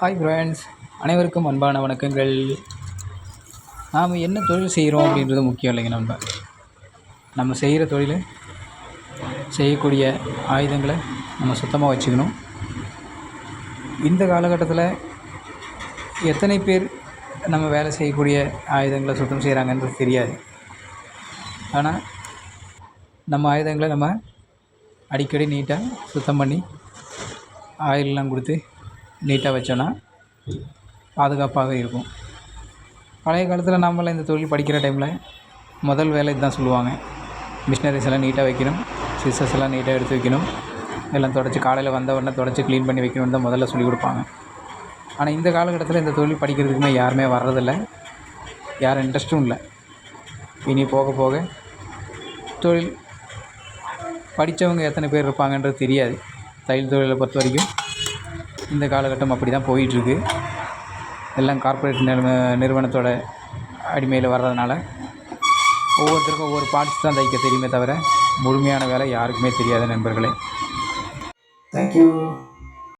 Hi friends அனைவருக்கும் அன்பான வணக்கங்கள். நாம் என்ன தொழில் செய்கிறோம் அப்படின்றது முக்கியம் இல்லைங்க நம்ம நம்ம செய்கிற தொழில் செய்யக்கூடிய ஆயுதங்களை நம்ம சுத்தமாக வச்சுக்கணும். இந்த காலகட்டத்தில் எத்தனை பேர் நம்ம வேலை செய்யக்கூடிய ஆயுதங்களை சுத்தம் செய்கிறாங்கன்றது தெரியாது. ஆனால் நம்ம ஆயுதங்களை நம்ம அடிக்கடி நீட்டாக சுத்தம் பண்ணி ஆயிலெலாம் கொடுத்து நீட்டாக வச்சோன்னா பாதுகாப்பாக இருக்கும். பழைய காலத்தில் நம்மளாம் இந்த தொழில் படிக்கிற டைமில் முதல் வேலை இதுதான் சொல்லுவாங்க. மிஷினரிஸ் எல்லாம் நீட்டாக வைக்கணும். சிஸ்டர்ஸ் எல்லாம் நீட்டாக எடுத்து வைக்கணும். எல்லாம் தொடச்சி காலையில் வந்த உடனே தொடச்சி க்ளீன் பண்ணி வைக்கணும்னு தான் முதல்ல சொல்லிக் கொடுப்பாங்க. ஆனால் இந்த காலகட்டத்தில் இந்த தொழில் படிக்கிறதுக்குமே யாருமே வர்றதில்ல. யாரும் இன்ட்ரெஸ்ட்டும் இல்லை. இனி போக போக தொழில் படித்தவங்க எத்தனை பேர் இருப்பாங்கன்றது தெரியாது. தையல் தொழிலை பொறுத்த வரைக்கும் இந்த காலகட்டம் அப்படி தான் போயிட்டுருக்கு. எல்லாம் கார்ப்பரேட் நிறுவ நிறுவனத்தோட அடிமையில் வர்றதுனால ஒவ்வொருத்தருக்கும் ஒவ்வொரு பார்ட்ஸ் தான் தைக்க தெரியுமே தவிர முழுமையான வேலை யாருக்குமே தெரியாத நண்பர்களே. தேங்க்யூ